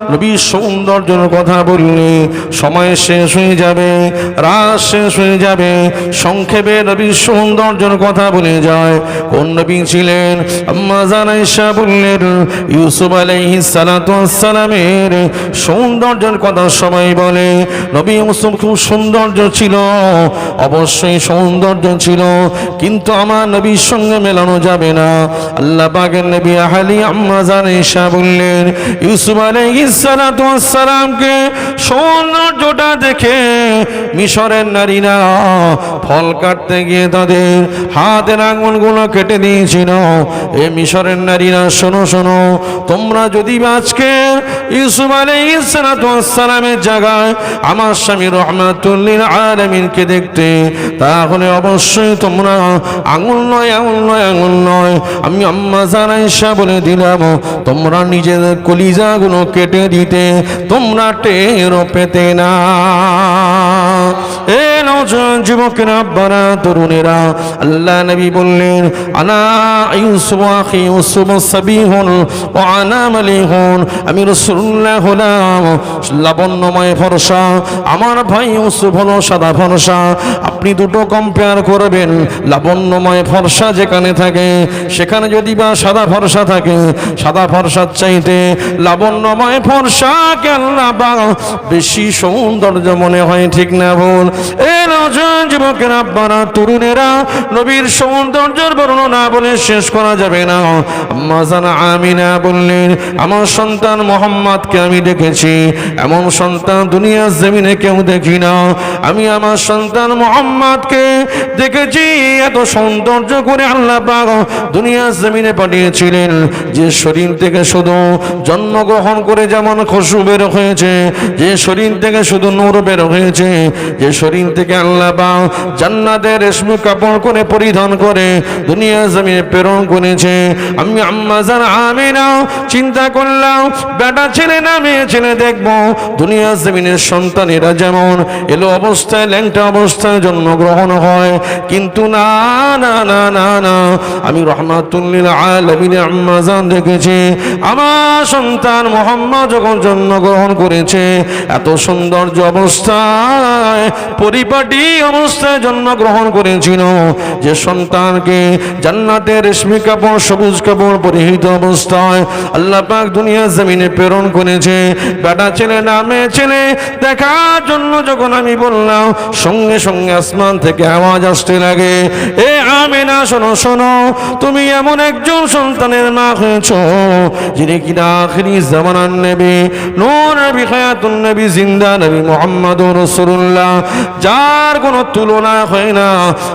নবীর সৌন্দর্যের কথা বললে সময় শেষ হয়ে যাবে, রাত শেষ হয়ে যাবে। সংক্ষেপে নবীর সৌন্দর্যের কথা বলে যায়, কোন নবী ছিলেন? আম্মা বললেন, ইউসুফ আলাইহিস সালাতু সালামের সৌন্দর্যের কথা সবাই বলে, নবী ইউসুফ খুব সৌন্দর্য ছিল, অবশ্যই সৌন্দর্য ছিল, কিন্তু আমার নবীর সঙ্গে মেলানো যাবে না। আল্লাহ পাকের নবী আহালি আম্মা জানাইশা বললেন, ইউসুফ আলাইহিস সালাতু সালামকে সৌন্দর্যটা দেখে মিশরের নারীরা ফল কাটতে গিয়ে তাদের হাতের আঙুলগুলো কেটে দিয়েছিল। এ মিশরের নারীরা, শোনো শোনো, তোমরা যদি আজকে ইউসুফ আলাইহিস সালাতু সালামের জায়গায় আমার স্বামী রহমাতুল্লিল আলমিনকে দেখতে, তাহলে অবশ্যই তোমরা আঙুল নয় আঙুল নয় আঙুল নয়। আমি আম্মা জানাইশা বলে দিলাম, তোমরা নিজেদের কলিজাগুলো কেটে দিতে তোমরা টেরও পেতে না। আমার ভাই হলো সাদা আপনি দুটো কম্পেয়ার করবেন। লাবণ্যময় ফরসা যেখানে থাকে, সেখানে যদি বা সাদা ফরসা থাকে, সাদা ফরসার চাইতে লাবণ্যময় ফরসা আল্লাহ বা বেশি সৌন্দর্য মনে হয়, ঠিক না বল এ যুবকের, আব্বারা, তরুণেরা, নবীর সৌন্দর্যের বর্ণনা বলে শেষ করা যাবে না। আমিনা বললেন, আমার সন্তান মোহাম্মদকে আমি দেখেছি। এমন সন্তান দুনিয়ার জমিনে কেউ দেখি না। আমি আমার সন্তান মোহাম্মদকে দেখেছি। এত সৌন্দর্য করে আল্লাহ দুনিয়ার জমিনে পাঠিয়েছিলেন। যে শরীর থেকে শুধু জন্মগ্রহণ করে যেমন খুশু বের হয়েছে, যে শরীর থেকে শুধু নূর বের হয়েছে, যে শরীর থেকে আল্লাহ বা জান্নাতের রেশমি কাপড় করে পরিধান করে দুনিয়া জমিনে প্রেরণ করেছে। আমি আম্মা জান আমিনা চিন্তা করলাম, বেটা ছেলে না ছেলে দেখব, দুনিয়া জমিনের সন্তানেরা যেমন এলো অবস্থায়, ল্যাংটা অবস্থায় জন্মগ্রহণ হয়। কিন্তু না না না না না, আমি রহমাতুল্লিল আলমিনে আম্মা জান দেখেছি, আমার সন্তান মোহাম্মদ যখন জন্মগ্রহণ করেছে, এত সৌন্দর্য অবস্থায় পরিপাটি অবস্থায় জন্মগ্রহণ করেছিল। যে সন্তানকে জান্নাতের রেশমি কাপড়, সবুজ কাপড় পরিহিত অবস্থায় আল্লাহ দুনিয়া জমিনে প্রেরণ করেছে। বেটা ছেলে নামে ছেলে, দেখার জন্য যখন আমি বললাম, সঙ্গে সঙ্গে আসমান থেকে আওয়াজ আসতে লাগে। এ আমি না শোনো শোনো, তুমি এমন একজন সন্তানের মা হয়েছ, যিনি কিনা আখরি জামানার নেবে, নূর নবী নবী, জিন্দা নবী মোহাম্মদ রসুল্লাহ যার কোনো তুলনা হয় না।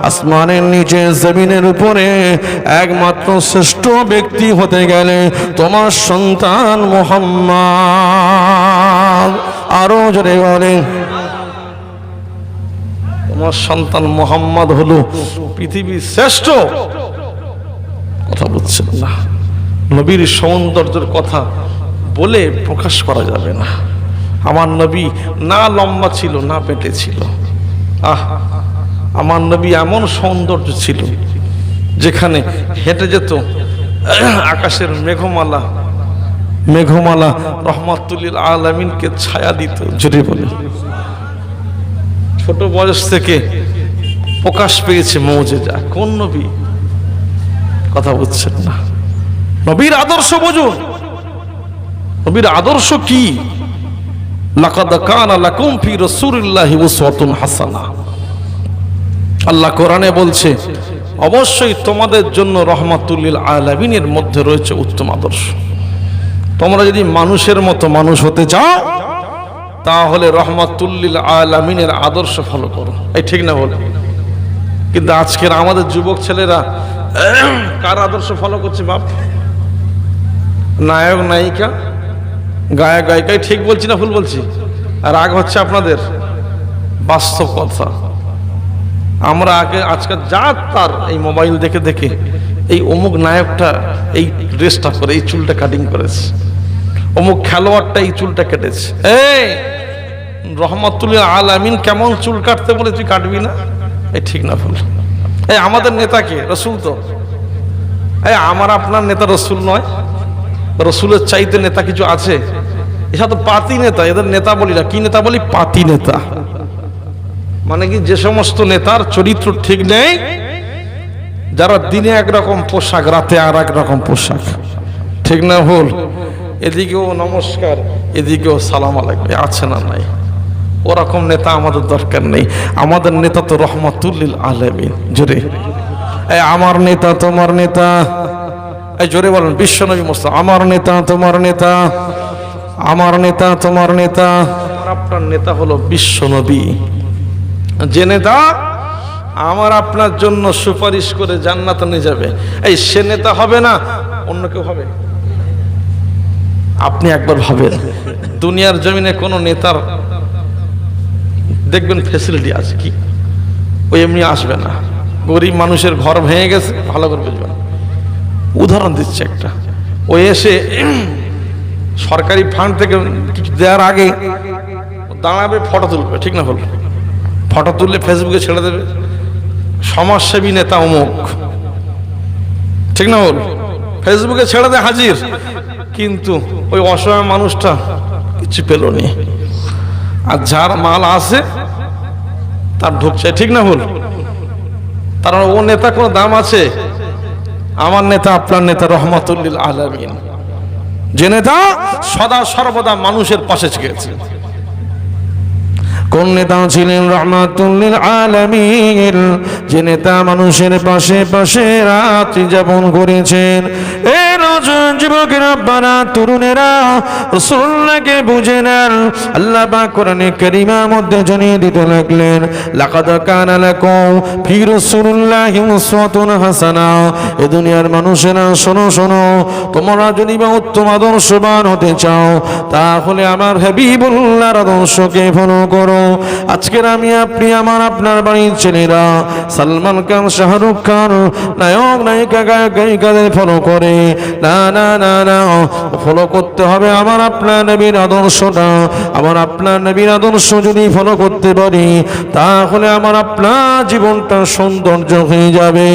আসমানের নিচে, জমিনের উপরে একমাত্র শ্রেষ্ঠ ব্যক্তি হতে গেলে তোমার সন্তান মোহাম্মদ। আরও জোরে বলে তোমার সন্তান মোহাম্মদ হলো পৃথিবীর শ্রেষ্ঠ। কথা বলছেন না। নবীর সৌন্দর্যের কথা বলে প্রকাশ করা যাবে না। আমার নবী না লম্বা ছিল, না পেটে ছিল। আহ, আমার নবী এমন সৌন্দর্য ছিল যেখানে হেঁটে যেত, আকাশের মেঘমালা মেঘমালা রহমাতুল্লিল আলমিনকে ছায়া দিত, জোরে বলে। ছোট বয়স থেকে প্রকাশ পেয়েছে মৌজে যা কোন নবী? কথা বুঝছেন না। নবীর আদর্শ বুঝুন। নবীর আদর্শ কি? লাকাদ কানা লাকুম ফি রাসূলিল্লাহি উসওয়াতুন হাসানা। আল্লাহ কোরআনে বলছে, অবশ্যই তোমাদের জন্য রহমাতুল্লিল আলামিনের মধ্যে রয়েছে উত্তম আদর্শ। তোমরা যদি মানুষের মতো মানুষ হতে চাও, তাহলে রহমাতুল্লিল আলামিনের আদর্শ ফলো করো। এই ঠিক না বলে? কিন্তু আজকের আমাদের যুবক ছেলেরা, কার আদর্শ ফলো করছে বাপ? নায়ক, নায়িকা? গায়ক গায়িকাই ঠিক বলছি না ভুল বলছি? রাগ হচ্ছে আপনাদের? বাস্তব কথা। আমরা আগে আজকাল যা তার এই মোবাইল দেখে দেখে এই অমুক নায়কটা এই ড্রেসটা করে এই চুলটা কাটিং করেছে। অমুক খেলোয়াড়টা এই চুলটা কেটেছে। এই রহমতুল্লাহ আল আমিন কেমন চুল কাটতে বলে তুই কাটবি না? এই ঠিক না ভুল। এই, আমাদের নেতাকে, রসুল তো। এই, আমার আপনার নেতা রসুল নয়। রসুলের চাইতে নেতা কিছু আছে? এসব তো পাতি নেতা, এদের নেতা বলি না। কি নেতা বলি? পাতি নেতা। মানে কি যে সমস্ত নেতার চরিত্র ঠিক নেই, যারা দিনে একরকম পোশাক, রাতে আর রকম পোশাক। ঠিক না ভুল? এদিকেও নমস্কার, এদিকেও সালাম আলাইকুম। আছে না নাই? ওরকম নেতা আমাদের দরকার নেই। আমাদের নেতা তো রহমাতুল্লিল আলমিন। জোরে। আমার নেতা, তোমার নেতা। এই জোরে বলেন বিশ্বনবী মোস্তাফা। আমার নেতা, তোমার নেতা, আমার নেতা, তোমার নেতা আপনার নেতা হলো বিশ্বনবী যে নেতা আমার আপনার জন্য সুপারিশ করে জান্নাত নিয়ে যাবে, এই সে নেতা হবে না, অন্য কেউ হবে। আপনি একবার ভাবেন, দুনিয়ার জমিনে কোনো নেতার, দেখবেন ফেসিলিটি আছে কি? ওই এমনি আসবে না। গরিব মানুষের ঘর ভেঙে গেছে, ভালো করে বুঝবেন। উদাহরণ দিচ্ছে একটা। ও এসে সরকারি ফান্ড থেকে কিছু দেওয়ার আগে দাঁড়াবে ফটো তুলবে, ঠিক না বলবে ফটো তুললে ফেসবুকে ছেড়ে দেবে। সমাজসেবী নেতা অমুক। ঠিক না বল ফেসবুকে ছেড়ে দেয় হাজির। কিন্তু ওই অসহায় মানুষটা কিছু পেল নি। আর যার মাল আছে, তার ঢুকছে, ঠিক না ভুল? তার ও নেতা কোনো দাম আছে? আমার নেতা আপনার নেতা রহমতুল্লিল আলমিন। যে নেতা সদা সর্বদা মানুষের পাশে গেছে কোন নেতা ছিলেন রহমাতুল্লিল আলামিন? যে নেতা মানুষের পাশে পাশে রাত্রি যাপন করেছেন। যুবকের তরুণেরা রাসূলুল্লাহকে বুঝে কারীমার মধ্যে জানিয়ে দিতে লাগলেন এ দুনিয়ার মানুষেরা, শোনো শোনো, তোমরা যদি বা উত্তম আদর্শবান হতে চাও, তাহলে আমার হাবিবুল্লাহর আদর্শকে ফলো করো। আজকের আমি, আপনি, আমার, আপনার বাড়ির ছেলেরা, সালমান খান, শাহরুখ খান, নায়ক, নায়িকা, গায়ক, গায়িকাদের ফলো করে। না না না না ফলো করতে হবে আমার আপনার নবীর আদর্শটা। আমার আপনার নবীর আদর্শ যদি ফলো করতে পারি, তাহলে আমার আপনার জীবনটা সৌন্দর্য হয়ে যাবে।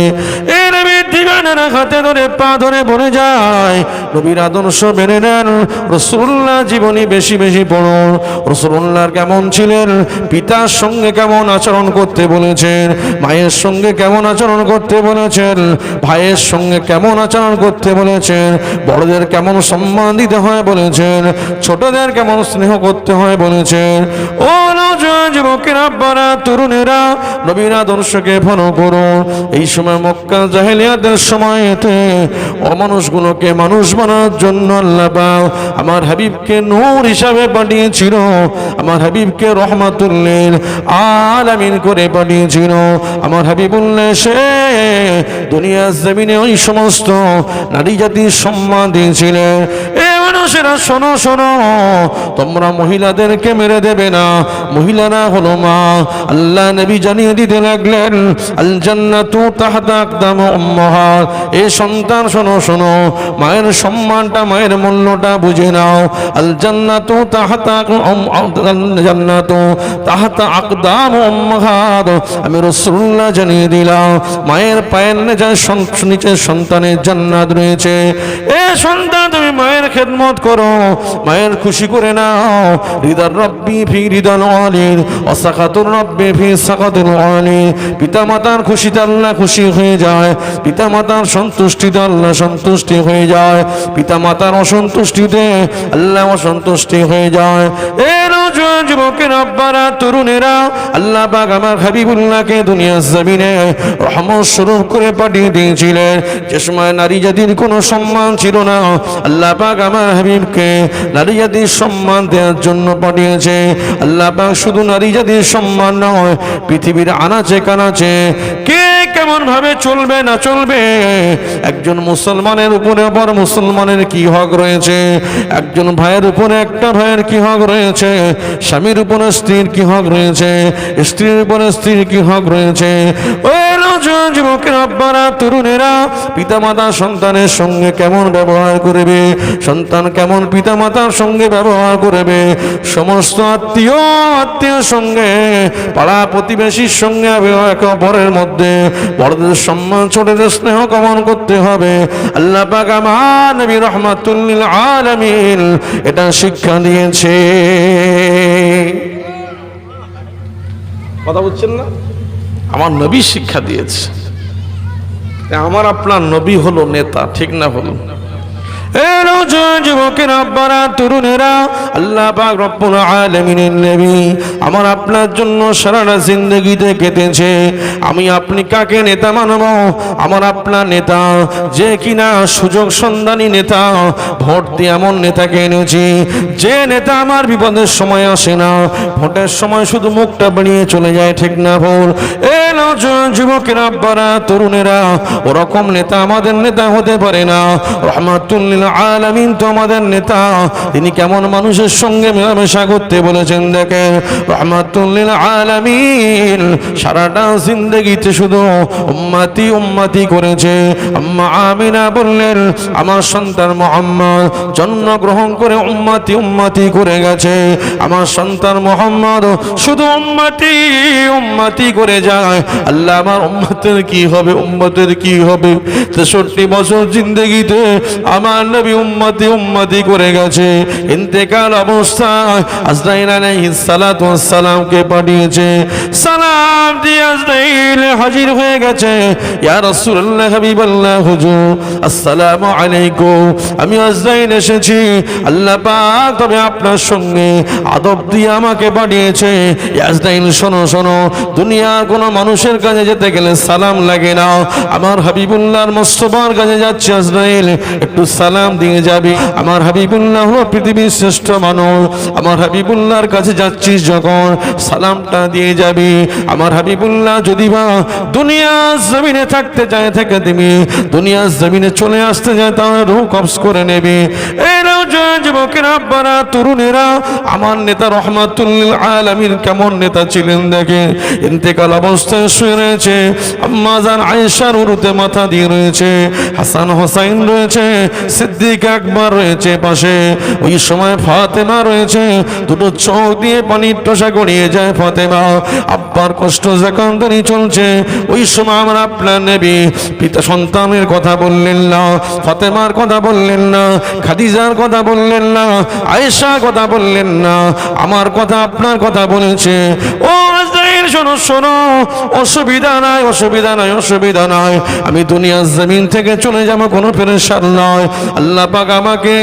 এ নবীর ঠিকানার হাতে ধরে, পা ধরে বলে যায়। নবীর আদর্শ মেনে নেন। রসুল্লাহ জীবনী বেশি বেশি পড়ুন। রসুল্লাহর কেমন ছিলেন? পিতার সঙ্গে কেমন আচরণ করতে বলেছেন? মায়ের সঙ্গে কেমন আচরণ করতে বলেছেন? ভাইয়ের সঙ্গে কেমন আচরণ করতে বলেছেন? বড়দের কেমন সম্মান দিতে হয় বলেছেন? ছোটদের কেমন স্নেহ করতে হয় বলেছেন? ও যুবকেরা আব্বারা তরুণেরা, নবীর আদর্শকে ফলো করুন। এই সময় মক্কা জাহেলিয়াতের সময়তে অমানুষগুলোকে মানুষ বানার জন্য আল্লাহ আমার হাবিবকে নূর হিসাবে পাঠিয়েছিল, আমার হাবিবকে রহমাতুল্লিন আলামিন করে পাঠিয়েছিল। আমার হাবিবুল্লাহ সে দুনিয়ার জমিনে ওই সমস্ত নারী জাতির সম্মান দিয়েছিলেন এ মানুষেরা, শোনো শোনো। তোমরা মহিলাদেরকে মেরে দেবে না। মহিলারা হলো মা। আল্লাহ নবী জানিয়ে দিতে লাগলেন আল জান্নাতু আকদাম উম্মাহাত এ সন্তান, শোনো শোনো। মায়ের সম্মানটা, মায়ের মূল্যটা বুঝে নাও। আল জান্নাতু তাহতা জান্নাতু তাহতা আকদাম উম্মাহাত আমি রাসূলুল্লাহ জানিয়ে দিলাম, মায়ের পায়ের নিচে সন্তানের জান্নাত রয়েছে। এ সন্তান তুমি মায়ের খেদমত করো, মায়ের খুশি করে নাও। হৃদয় রব্বি ফি হৃদয় আলীর অসাকাতুর রব্বি ফি সাকাতুল আলী। পিতা মাতার খুশিতে আল্লাহ খুশি হয়ে যায় পিতা মাতার সন্তুষ্টিতে আল্লাহ সন্তুষ্টি হয়ে যায়। পিতা মাতার অসন্তুষ্টিতে আল্লাহ অসন্তুষ্টি হয়ে যায়। এ নওজোয়ান যুবকের আব্বারা, তরুণেরা, আল্লাহ আমার হাবিবুল্লাহকে দুনিয়ার জমিনে রহমত স্বরূপ করে পাঠিয়ে দিয়েছিলেন। যে সময় নারী জাতির কোনো সম্মান ছিল না। আল্লাহ পাক আমার হাবিবকে নারী জাতির সম্মান দেওয়ার জন্য পাঠিয়েছে। আল্লাহ পাক শুধু নারী জাতির সম্মান নয়, পৃথিবীর আনাচে কানাচে কে কেমন ভাবে চলবে না চলবে? একজন মুসলমানের উপরে আবার মুসলমানের কি হক রয়েছে? একজন ভাইয়ের উপরে একটা ভাইয়ের কি হক রয়েছে? স্বামীর উপরে স্ত্রীর কি হক রয়েছে? স্ত্রীর উপরে স্ত্রীর কি হক রয়েছে? ওই যুবকের আব্বারা তরুণেরা, পিতামাতা সন্তানের সঙ্গে কেমন ব্যবহার করবে? সন্তান কেমন পিতামাতার সঙ্গে ব্যবহার করবে? সমস্ত আত্মীয় আত্মীয় সঙ্গে, পাড়া প্রতিবেশীর সঙ্গে একে অপরের মধ্যে বড়দের সম্মান, ছোটদের স্নেহ কমন করতে হবে। আল্লাহ পাক আমার নবী রহমাতুল্লিল আলামিন এটা শিক্ষা দিয়েছে। কথা বলছেন না? আমার নবী শিক্ষা দিয়েছে। আমার আপনার নবী হলো নেতা ঠিক না হলো যুবকেরা আমার আপনার জন্য সারাটা কেটেছে, আমি আপনি কাকে নেতা মানব? আমার আপনার নেতা, যে কিনা সুযোগ সন্ধানী নেতা, ভোট এমন নেতাকে এনেছি, যে নেতা আমার বিপদের সময় আসে না, ভোটের সময় শুধু মুখটা বাড়িয়ে চলে যায়, ঠিক না ভুল? এ যুবকেরা, আব্বারা, তরুণেরা, ওরকম নেতা আমাদের নেতা হতে পারে না। রহমাতুল্লিল আলামিন তো আমাদের নেতা। তিনি কেমন মানুষের সঙ্গে মেলামেশা করতে বলেছেন দেখেন রহমাতুল্লিল আলামিন সারাটা জিন্দগিতে শুধু উম্মাতি উম্মাতি করেছে। আম্মা আমিনা বললেন, আমার সন্তান মোহাম্মদ জন্মগ্রহণ করে উম্মাতি উম্মাতি করে গেছে। আমার সন্তান মোহাম্মদ শুধু উম্মাতি উম্মাতি করে যায়। আল্লাহ আমার উম্মতের কি হবে? উম্মতের কি হবে? তেষট্টি বছর জিন্দগিতে আমার হাবিবাল্লাহ আমি এসেছি। আল্লাহ পাক তবে আপনার সঙ্গে আদব দিয়ে আমাকে পাঠিয়েছে। শোনো শোনো দুনিয়ার কোনো মানুষের কাছে যেতে গেলে সালাম লাগে না। আমার হাবিবুল্লাহর মোস্তফার কাছে যাচ্ছে আজরাইল, একটু সালাম দিয়ে যাবি। আমার হাবিবুল্লাহ হলো পৃথিবীর শ্রেষ্ঠ মানুষ। আমার হাবিবুল্লাহর কাছে যাচ্ছিস যখন, সালামটা দিয়ে যাবি। আমার হাবিবুল্লাহ যদি বা দুনিয়ার জমিনে থাকতে চায়, থেকে দিবি। দুনিয়ার জমিনে চলে আসতে যায় তাহলে রুহ কবজ করে নেবে। আমার নেতা আলামিন কেমন নেতা ছিলেন দেখে। ইন্তেকাল অবস্থায় শুয়ে রয়েছে। আম্মা জান আয়েশার মাথা দিয়ে রয়েছে। হাসান হোসাইন রয়েছে। সিদ্দিক আকবর রয়েছে পাশে। ওই সময় ফাতেমা রয়েছে। দুটো চোখ দিয়ে পানির টোসা গড়িয়ে যায় ফাতেমা। আব্বার কষ্ট জাকান্দানি চলছে, ওই সময় আমার আপনার নেবি পিতা সন্তানের কথা বললেন না, ফাতেমার কথা বললেন না, খাদিজার কথা বললেন না, আয়েশার কথা বললেন না, আমার কথা আপনার কথা বলেছে। ও শোনো শোনো, অসুবিধা নাই অসুবিধা নাই অসুবিধা নাই। আমি দুনিয়ার জমিন থেকে চলে যাব, কোনো পেরেশান নয়। আল্লাহ পাক আমাকে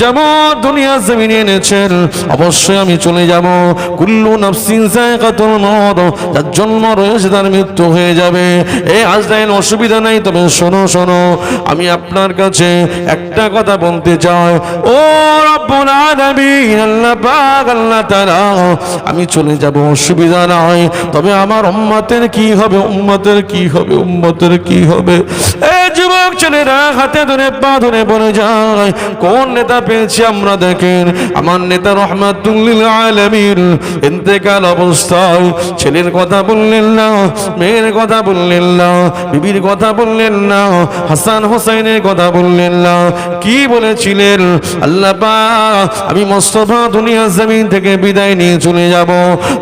যেমন দুনিয়ার জমিনে এনেছেন, অবশ্যই আমি চলে যাব। কুল্লু নাফসিন যায়কাতুল মউত যার জন্ম রয়েছে তার মৃত্যু হয়ে যাবে। এই আজরাইল, অসুবিধা নাই, তবে শোনো শোনো, আমি আপনার কাছে একটা কথা বলতে চাই। ও রব্বুল আলামিন, আল্লাহ পাক, আল্লাহ তাআলা, আমি চলে যাব, অসুবিধা নাই। তবে আমার উম্মতের কি হবে? উম্মতের কি হবে? উম্মতের কি হবে? এই যুবক ছেলেরা, হাতে ধরে, পা ধরে বলে যায়, কোন নেতা পেয়েছি আমরা দেখেন? আমার নেতা রহমাতুল্লিল আলামিন। ইন্তেকাল অবস্থায় ছেলের কথা বললেন না, মেয়ের কথা বললেন না, বিবির কথা বললেন না, হাসান হোসাইনের কথা বললেন না। কি বলেছিলেন? আল্লাহ আমি মোস্তফা দুনিয়া জমিন থেকে বিদায় নিয়ে চলে যাব।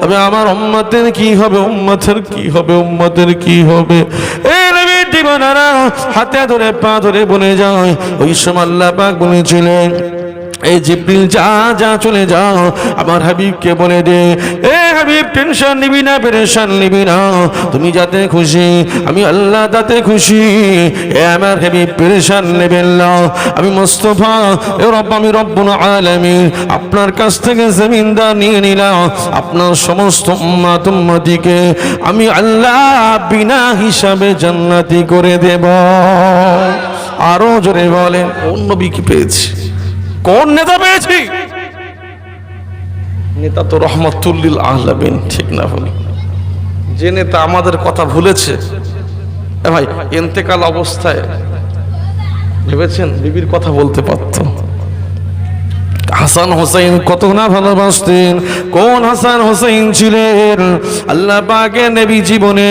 তবে আমার উম্মতের কি হবে উম্মতের, কি হবে উম্মতের, কি হবে? হাতে ধরে, পা ধরে বলে যায়, ওই সময় আল্লাহ পাক বলেছিলেন এই জিব্রিল, যা যা, চলে যাও। আমার হাবিবকে বলে দে। এ হাবিব, টেনশন নিবি না, পেরেশান নিবি না। তুমি যাতে খুশি, আমি আল্লাহ তাতে খুশি। এ আমার হাবিব, পেরেশান নেবেন না। আমি মোস্তফা, এ রব, আমি রব্বুল আলামিন। আপনার কাছ থেকে জমিনদার নিয়ে নিলাম। আপনার সমস্ত উম্মাত উম্মতিকে আমি আল্লাহ বিনা হিসাবে জান্নাতি করে দেব। আরও জোরে বলেন অন্য বিকি পেয়েছি? কোন নেতা পেয়েছি? নেতা তো রহমতুল্লিল আহলাবিন ঠিক না বলি। যে নেতা আমাদের কথা ভুলেছে ভাই, এন্তেকাল অবস্থায় ভেবেছেন বিবির কথা বলতে পারত হাসান হোসেন কত না ভালোবাসতেন, কোন হাসান হোসেন ছিলেন? আল্লাহ পাকে নবী জীবনে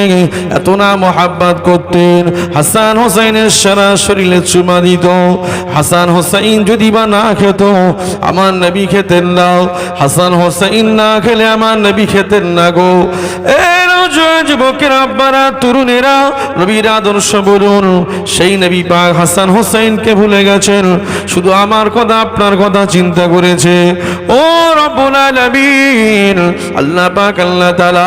এত না মোহাব্বত করতেন। হাসান হোসেনের সারা শরীরে চুমা দিত। হাসান হোসেন যদি বা না খেত, আমার নবী খেতেন না। হাসান হোসেন না খেলে আমার নবী খেতেন না গো। নওজোয়ান যুবকের, আব্বারা, তরুণেরা, নবীর আদর্শ বলুন, সেই নবী পাক হাসান হোসেনকে ভুলে গেছেন। শুধু আমার কথা, আপনার কথা চিন্তা করেছে। ও আল্লাহ পাক, আল্লাহ তাআলা,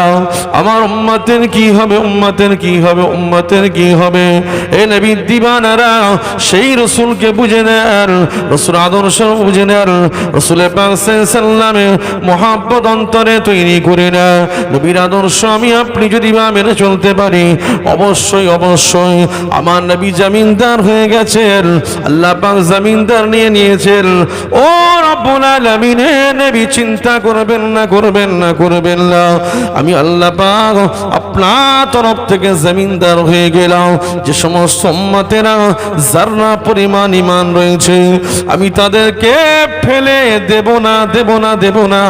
আমার উম্মতের কি হবে, উম্মতের কি হবে, উম্মতের কি হবে? এ নবী দিবানারা, সেই রসুলকে বুঝে নেন, রসুল আদর্শ বুঝে নেন রসুলের পাক সাল্লামে মহাব্বত অন্তরে তৈরি করে না নবীর আদর্শ আমি আপনি যদি মা মেনে চলতে পারি, অবশ্যই অবশ্যই। আমার নবী জামিনদার হয়ে গেছেন, আল্লাহ পাক জামিনদার নিয়ে নিয়েছেন। ও রব্বুল নবী চিন্তা করবেন না করবেন না করবেন না। আমি আল্লাহ পাক আপনার তরফ থেকে জমিনদার হয়ে গেলাম। যে সমস্ত উম্মতেরা জাররা পরিমাণ ইমান রয়েছে, আমি তাদেরকে ফেলে দেব না দেব না দেব না।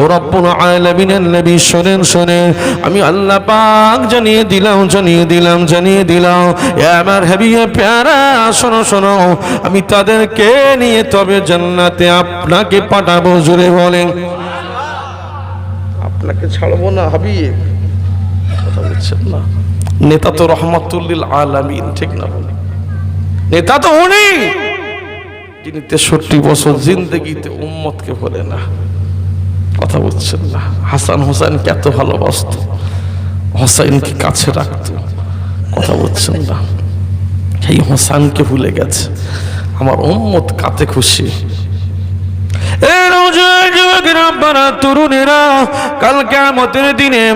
ও রব্বুল আলামিনের নবী শোনেন শোনেন। আমি আল্লাহ পাক জানিয়ে দিলাম জানিয়ে দিলাম জানিয়ে দিলাম। আমার হাবিয়ে প্যারা, শোনো শোনো, আমি তাদেরকে নিয়ে তবে জান্নাতে আপনাকে পাঠাবো জুড়ে বলেন। আপনাকে ছাড়বো না, হাবিব। কথা বলছেন না। নেতা তো রহমতুল্লিল আলামিন, ঠিক না বলে? নেতা তো উনি! যিনি তেষট্টি বছর জিন্দগিতে উম্মতকে বলে না। কথা বলছেন না। হাসান হোসেনকে এত ভালোবাসত। হোসাইনকে কাছে রাখত। কথা বলছেন না। সেই হোসাইনকে ভুলে গেছে। আমার উম্মত কাতে খুশি এ নওজোয়ান যুবকের আব্বারা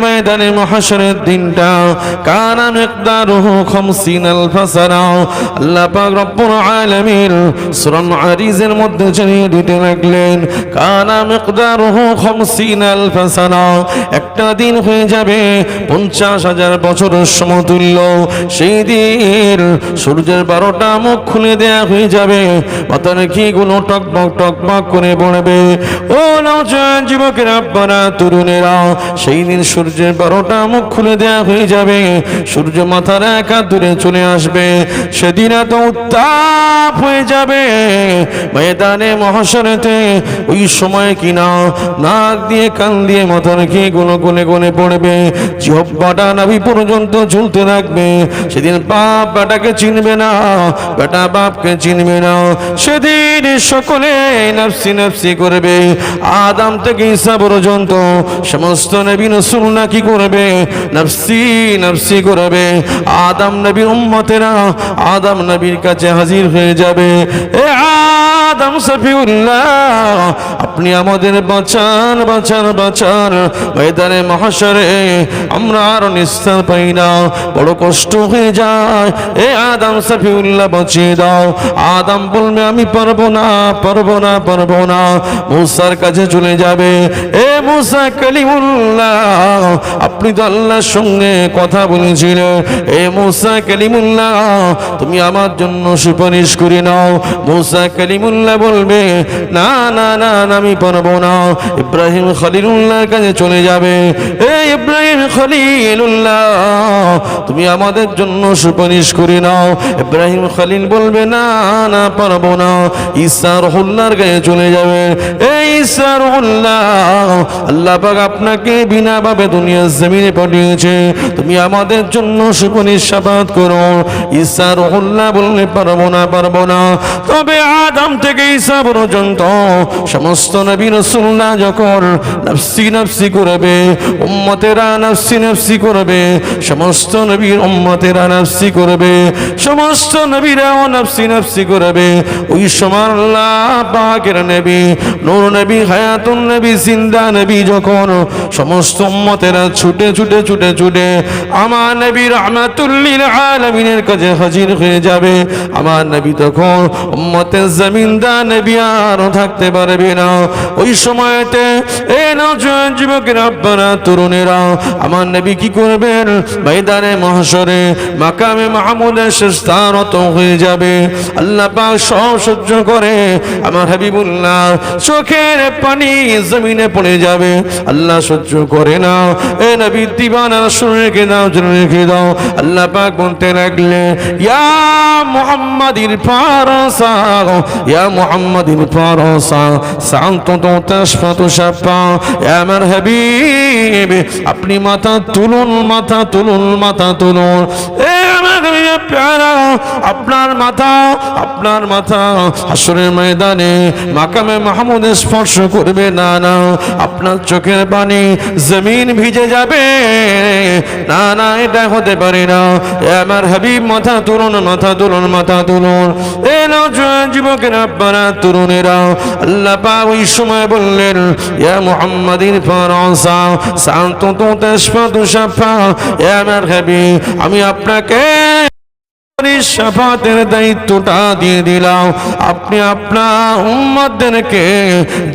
ময়দানে মহাশরের দিনটা। কানা মিকদারুহু 50 আলফ সানা আল্লাহ পাক রব্বুল আলামিন সূরা আরিজের মধ্যে জানিয়ে দিতে লাগলেন, কানা মিকদারুহু 50 আলফ সানা একটা দিন হয়ে যাবে, পঞ্চাশ হাজার বছরের সমতুল্য। সেই দিন সূর্যের বারোটা মুখ খুলে দেয়া হয়ে যাবে। কি গুলো টকবক টকবক করে পড়বে ও নওজোয়ান যুবকের আব্বারা, তরুণেরা, সেই দিন সূর্যের বারোটা মুখ খুলে দেয়া হয়ে যাবে। সূর্য মাথার একা দূরে চলে আসবে। সেদিন এত উত্তাপ হয়ে যাবে। ময়দানে মহাসরেতে ওই সময় কিনা নাক দিয়ে, কান দিয়ে মাথার কি গুলো গলে গলে পড়বে? জিহ্বাটা নাভি পর্যন্ত ঝুলতে থাকবে। সেদিন বাপ বেটাকে চিনবে না, বেটা বাপকে চিনবে না। সেদিন সকলে নাফসি নাফসি করবে। আদাম থেকে ঈসা পর্যন্ত সমস্ত নবী রসুলরা কি করবে? নফসি, নাফসি করবে। আদম নবীর উম্মতেরা আদম নবীর কাছে হাজির হয়ে যাবে। এ আদম সফিউল্লাহ, আপনি আমাদের বাঁচান বাঁচান বাঁচান। ময়দানে মহাশরে আমরা আর নিস্তার পাই না। বড় কষ্ট হয়ে যায়। এ আদম সফিউল্লাহ, বাঁচিয়ে দাও। আদম বলবে, আমি পারব না পারব না পারব না। মুসার কাছে চলে যাবে। এ মুসা কালিমুল্লাহ, আপনি তো আল্লাহর সঙ্গে কথা বলেছিলেন এ মুসা কালিমুল্লাহ, তুমি আমার জন্য সুপারিশ করে নাও। মুসা কালিমুল্লাহ বলবে না না না, আমি পারব না। ইব্রাহিম খলিলুল্লাহর কাছে চলে যাবে। এ ইব্রাহিম খলিলুল্লাহ, তুমি আমাদের জন্য সুপারিশ করে নাও। ইব্রাহিম খলিল বলবে, না না, পারব না। ঈসা রহুল্লাহর কাছে চলে যাবে। এই ঈসা রহুল্লাহ আল্লাহ পাক আপনাকে বিনা ভাবে দুনিয়ার জমিনে পাঠিয়েছে। তুমি আমাদের জন্য সাবাদ করো। ঈসা রহুল্লাহ বললে, পারব না পারব না। তবে আদম থেকে ঈসা পর্যন্ত সমস্ত নবী রসুল্লাহ যখন নফসি নফসি করবে, উম্মতেরা নফসি নফসি করবে, সমস্ত নবীর উম্মতেরা নফসি করবে, সমস্ত নবীরাও নফসি নফসি করবে, ওই সময় আল্লাহ পাকের নবী নূর নবী, হায়াতুন নবী, জিন্দা নবী যখন সমস্ত উম্মতেরা ছুটে ছুটে ছুটে ছুটে, আমার নবী কাছে হাজির হয়ে যাবে, আমার নবী তখন উম্মতের নবী আর থাকতে পারবে না। ওই সময়তে যুবকের আব্বারা, তরুণেরা, আমার নবী কি করবেন? মহাশরে, মাকামে মাহমুদের হয়ে যাবে। আল্লাহ পাক সহ্য করে, আমার হাবিবুল্লাহ চোখের পানি জমিনে পড়ে যাবে। আল্লাহ সহ্য করে না এ নবী, দিবানা শুনে রেখে দাও জন্য রেখে দাও। আল্লাহ পাক বলতে লাগলে, ইয়া মুহাম্মাদির ফারাসা, ইয়া মুহাম্মাদিন ফারাসা, শান্ত তো তাশফাতু শাফা ইয়া আমার হাবিব, আপনি মাথা তুলুন মাথা তুলুন মাথা তুলুন। এ আপনার মাথা আপনার মাথা হাসরের ময়দানে, মাকামে মাহমুদ স্পর্শ করবে না না, আপনার চোখের পানি জমিন ভিজে যাবে। না না, এটা হতে পারে না। আমার হাবিব, মাথা তুলুন মাথা তুলুন মাথা তুলুন। এ যুবকের আপনারা তরুণেরা, আল্লাহ পা ওই সময় বললেন, ইয়া মুহাম্মাদিন শান্ত তো শাফা এ আমার হাবিব, আমি আপনাকে সাফাতের দায়িত্বটা দিয়ে দিলাম। আপনি আপনার উম্মতদেরকে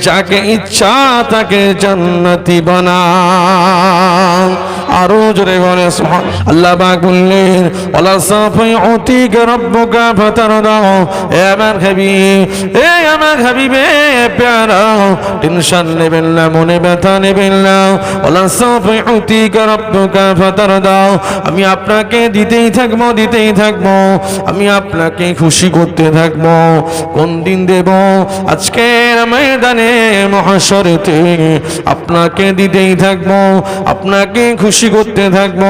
যাকে ইচ্ছা তাকে জান্নাতি বানান। আরও জোরে বলে আল্লাহ বললেন, ওয়ালা সাফাই রাব্বুকা ফাতারদাও এ আমার হাবিব, এ আমার টেনশন নেবেন না, মনে ব্যথা নেবেন না। ওয়ালা সাফাই উতিকা রাব্বুকা ফাতারদাও আমি আপনাকে দিতেই থাকব দিতেই থাকব। আমি আপনাকে খুশি করতে থাকব। কোন দিন দেব? আজকের ময়দানে, মহাশরেতে আপনাকে দিতেই থাকব, আপনাকে খুশি করতে থাকব।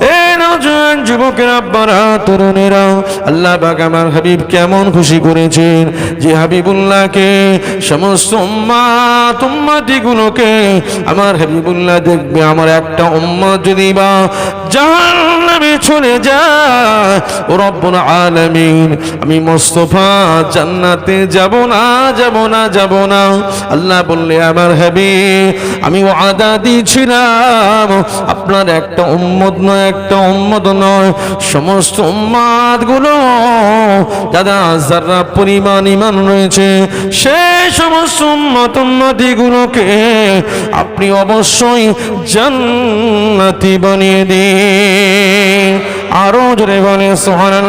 এ নজন যুবকের আব্বারা তরুণেরা, আল্লাহ পাক আমার হাবিব কেমন খুশি করেছেন? যে হাবিবুল্লাহকে, সমস্ত উম্মাত, উম্মাতিগুলোকে আমার হাবিবুল্লাহ দেখবে, আমার একটা উম্মা যদি বা জাহান্নামে চলে ও রব্বুল আলামিন, আমি মোস্তফা জান্নাতে যাব না যাব না যাব না। আল্লাহ বললে, আমার হাবিব, আমি ওয়াদা দিয়েছিলাম, আপনার একটা উম্মত নয়, একটা উম্মত নয়। সমস্ত উম্মাদগুলো দাদা যারা পরিমাণ ইমান রয়েছে সেই সমস্ত উম্মত উম্মতি গুলোকে আপনি অবশ্যই জান্নাতি বানিয়ে দিন। আরও জোরে বলে সোহান